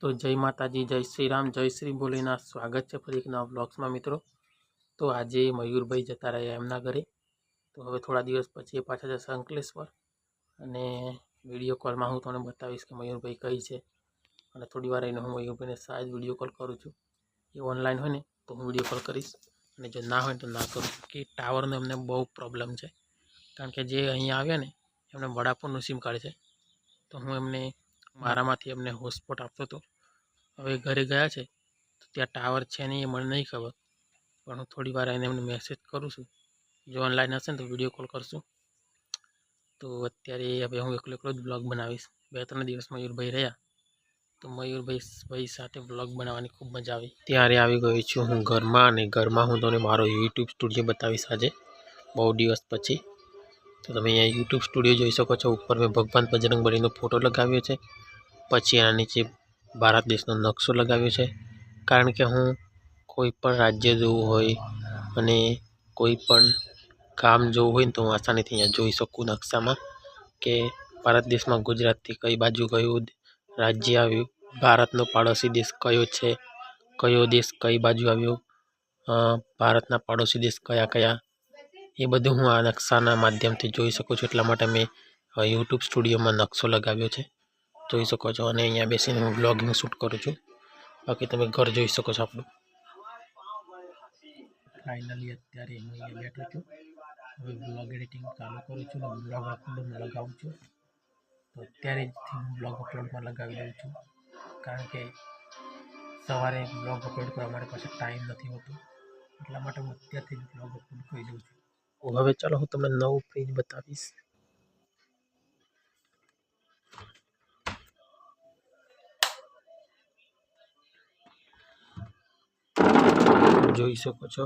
તો જય માતાજી, જય શ્રી રામ જય શ્રી ભોલેનાથ. સ્વાગત છે ફરી એક નવા બ્લોગ્સમાં મિત્રો. તો આજે મયુરભાઈ જતા રહ્યા એમના ઘરે. તો હવે થોડા દિવસ પછી એ પાછા જશે અંકલેશ્વર. અને વીડિયો કોલમાં હું તમને બતાવીશ કે મયુરભાઈ કઈ છે. અને થોડી વાર એને હું મયુરભાઈને સાહેબ વીડિયો કોલ કરું છું. એ ઓનલાઈન હોય ને, તો હું વીડિયો કોલ કરીશ. અને જો ના હોય તો ના કરું કે ટાવરનો એમને બહુ પ્રોબ્લેમ છે. કારણ કે જે અહીંયા આવ્યા ને, એમને વડાફોનનું સિમ કાર્ડ છે. તો હું એમને મારામાંથી એમને હોસ્પોટ આપતો હતો હવે ઘરે ગયા છે, તો ત્યાં ટાવર છે નહીં એ મને નહીં ખબર. પણ હું થોડી વાર એને એમને મેસેજ કરું છું. જો ઓનલાઈન હશે ને તો વીડિયો કોલ કરશું. તો અત્યારે હવે હું એકલો એકલો જ બ્લોગ બનાવીશ. બે ત્રણ દિવસ મયુરભાઈ રહ્યા, તો મયુરભાઈ ભાઈ સાથે બ્લોગ બનાવવાની ખૂબ મજા આવી. ત્યારે આવી ગયો છું હું ઘરમાં અને ઘરમાં હું તમને મારો યુટ્યુબ સ્ટુડિયો બતાવીશ આજે, બહુ દિવસ પછી. તો તમે અહીંયા યુટ્યુબ સ્ટુડિયો જોઈ શકો છો. ઉપર મેં ભગવાન બજરંગ બલીનો ફોટો લગાવ્યો છે. પછી એના નીચે ભારત દેશનો નકશો લગાવ્યો છે. કારણ કે હું કોઈ પણ રાજ્ય જવું હોય અને કોઈ પણ કામ જોવું હોય તો હું આસાનીથી અહીંયા જોઈ શકું નકશામાં કે ભારત દેશમાં ગુજરાતથી કઈ બાજુ કયું રાજ્ય આવ્યું, ભારતનો પાડોશી દેશ કયો છે, કયો દેશ કઈ બાજુ આવ્યો ભારતના પાડોશી દેશ કયા કયા, એ બધું હું આ નકશાના માધ્યમથી જોઈ શકું છું. એટલા માટે મેં યુટ્યુબ સ્ટુડિયોમાં નકશો લગાવ્યો છે. જોઈ શકો છો અને અહીંયા બેસીને હું બ્લોગિંગ શૂટ કરું છું. બાકી તમે ઘર જોઈ શકો છો આપણું. ફાઇનલી અત્યારે હું અહીંયા બેઠો છું. હવે બ્લોગ એડિટિંગ ચાલુ કરું છું અને બ્લોગ અપલોડમાં લગાવું છું. તો અત્યારે જ હું બ્લોગ અપલોડમાં લગાવી દઉં છું. કારણ કે સવારે બ્લોગ અપલોડ કરવા મારી પાસે ટાઈમ નથી હોતો. એટલા માટે હું અત્યારથી જ બ્લોગ અપલોડ કરી દઉં છું. હવે ચાલો હું તમને નવું પેજ બતાવીશ. જોઈ શકો છો.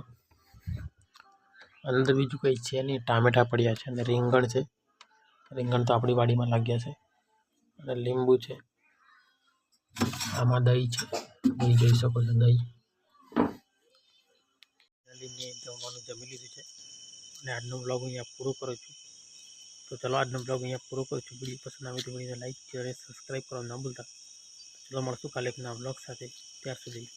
અંદર બીજું કંઈ છે નહીં. ટામેટા પડ્યા છે અને રીંગણ છે. રીંગણ તો આપણી વાડીમાં લાગ્યા છે. અને લીંબુ છે. આમાં દહીં છે. દહીં જોઈ શકો છો દહીં. જમવાનું જમી લીધું છે. અને આજનો બ્લોગ અહીંયા પૂરો કરું છું. તો ચલો આજનો બ્લોગ અહીંયા પૂરો કરું છું. વીડિયો પસંદ આવે તો વિડીયોને લાઈક શેર અને સબસ્ક્રાઈબ કરવા ન ભૂલતા. ચલો મળશું કાલે એક બ્લોગ સાથે. ત્યાર સુધી.